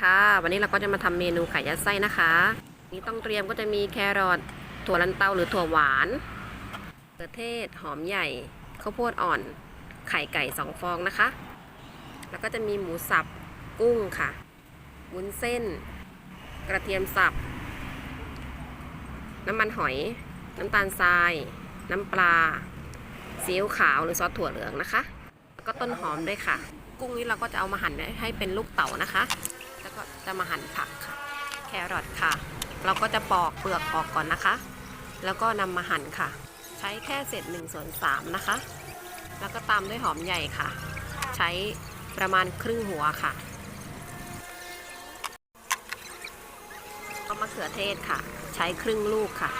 ค่ะ วันนี้เราก็จะมาทำเมนูไข่ยัดไส้นะคะ นี่ต้องเตรียมก็จะมีแครอทถั่วลันเตาหรือถั่วหวานมะเขือเทศ หอมใหญ่ข้าวโพดอ่อน ไข่ไก่สองฟองนะคะ แล้วก็จะมีหมูสับกุ้งค่ะวุ้นเส้น กระเทียมสับ น้ำมันหอย น้ำตาลทราย น้ำปลาซีอิ๊วขาวหรือซอสถั่วเหลืองนะคะ แล้วก็ต้นหอมด้วยค่ะ กุ้งนี้เราก็จะเอามาหั่นให้เป็นลูกเต๋านะคะ ก็จะมาหั่นผักค่ะ แครอทค่ะ เราก็จะปอกเปลือกออกก่อนนะคะ แล้วก็นำมาหั่นค่ะ ใช้แค่เศษ1ส่วน3นะคะ แล้วก็ตามด้วยหอมใหญ่ค่ะ ใช้ประมาณครึ่งหัวค่ะก็มะเขือเทศค่ะ ใช้ครึ่งลูกค่ะ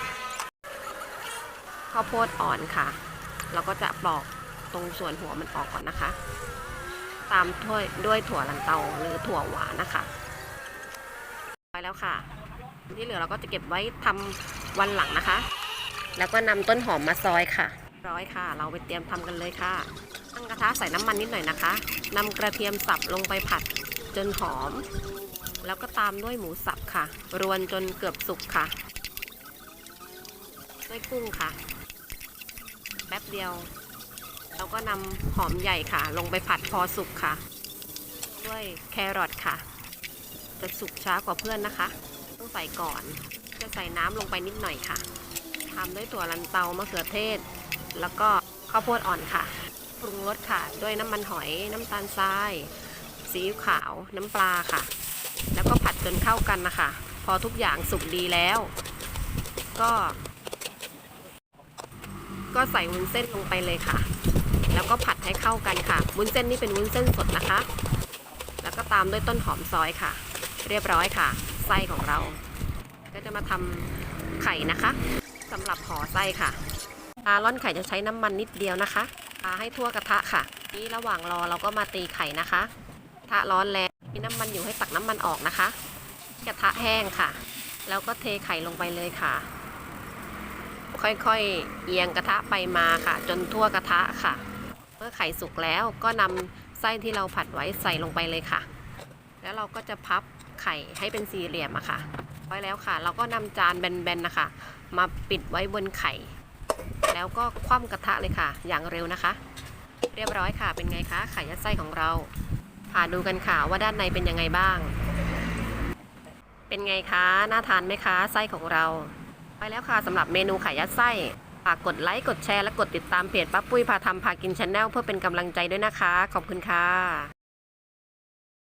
ข้าวโพดอ่อนค่ะ เราก็จะปลอกตรงส่วนหัวมันออกก่อนนะคะ ตามด้วยด้วยถั่วลันเตาหรือถั่วหวานนะคะ แล้วค่ะ ที่เหลือเราก็จะเก็บไว้ทำวันหลังนะคะ แล้วก็นำต้นหอมมาซอยค่ะ ร้อยค่ะ เราไปเตรียมทำกันเลยค่ะ ตั้งกระทะใส่น้ำมันนิดหน่อยนะคะนำกระเทียมสับลงไปผัดจนหอม แล้วก็ตามด้วยหมูสับค่ะ รวนจนเกือบสุกค่ะ ด้วยกุ้งค่ะ แป๊บเดียวเราก็นำหอมใหญ่ค่ะ ลงไปผัดพอสุกค่ะ ด้วยแครอทค่ะ จะสุกช้ากว่าเพื่อนนะคะ ต้องใส่ก่อน จะใส่น้ำลงไปนิดหน่อยค่ะทำด้วยถั่วลันเตามะเขือเทศ แล้วก็ข้าวโพดอ่อนค่ะ ปรุงรสค่ะ ด้วยน้ำมันหอย น้ำตาลทราย ซีอิ๊วขาว น้ำปลาค่ะ แล้วก็ผัดจนเข้ากันนะคะ พอทุกอย่างสุกดีแล้ว ก็ ก็ใส่วุ้นเส้นลงไปเลยค่ะ แล้วก็ผัดให้เข้ากันค่ะ วุ้นเส้นนี่เป็นวุ้นเส้นสดนะคะ แล้วก็ตามด้วยต้นหอมซอยค่ะ เรียบร้อยค่ะ ไส้ของเรา ก็จะมาทำไข่นะคะสำหรับห่อไส้ค่ะปลาล่อนไข่จะใช้น้ำมันนิดเดียวนะคะปาให้ทั่วกระทะค่ะ นี่ระหว่างรอเราก็มาตีไข่นะคะกระทะร้อนแล้วมีน้ำมันอยู่ให้ตักน้ำมันออกนะคะ กระทะแห้งค่ะ แล้วก็เทไข่ลงไปเลยค่ะ ค่อยๆ เอียงกระทะไปมาค่ะ จนทั่วกระทะค่ะ เมื่อไข่สุกแล้วก็นำไส้ที่เราผัดไว้ใส่ลงไปเลยค่ะ แล้วเราก็จะพับ ไข่ให้เป็นสี่เหลี่ยมอะค่ะไว้แล้วค่ะ เราก็นำจานแบนๆนะคะ มาปิดไว้บนไข่ แล้วก็คว่ำกระทะเลยค่ะ อย่างเร็วนะคะ เรียบร้อยค่ะ เป็นไงคะไข่ยัดไส้ของเราผ่าดูกันค่ะว่าด้านในเป็นยังไงบ้าง เป็นไงคะ น่าทานไหมคะ ไส้ของเรา ไปแล้วค่ะสำหรับเมนูไข่ยัดไส้ฝากกดไลค์ กดแชร์ และกดติดตามเพจป้าปุ้ยพาทำพากินชาแนลเพื่อเป็นกำลังใจด้วยนะคะ ขอบคุณค่ะ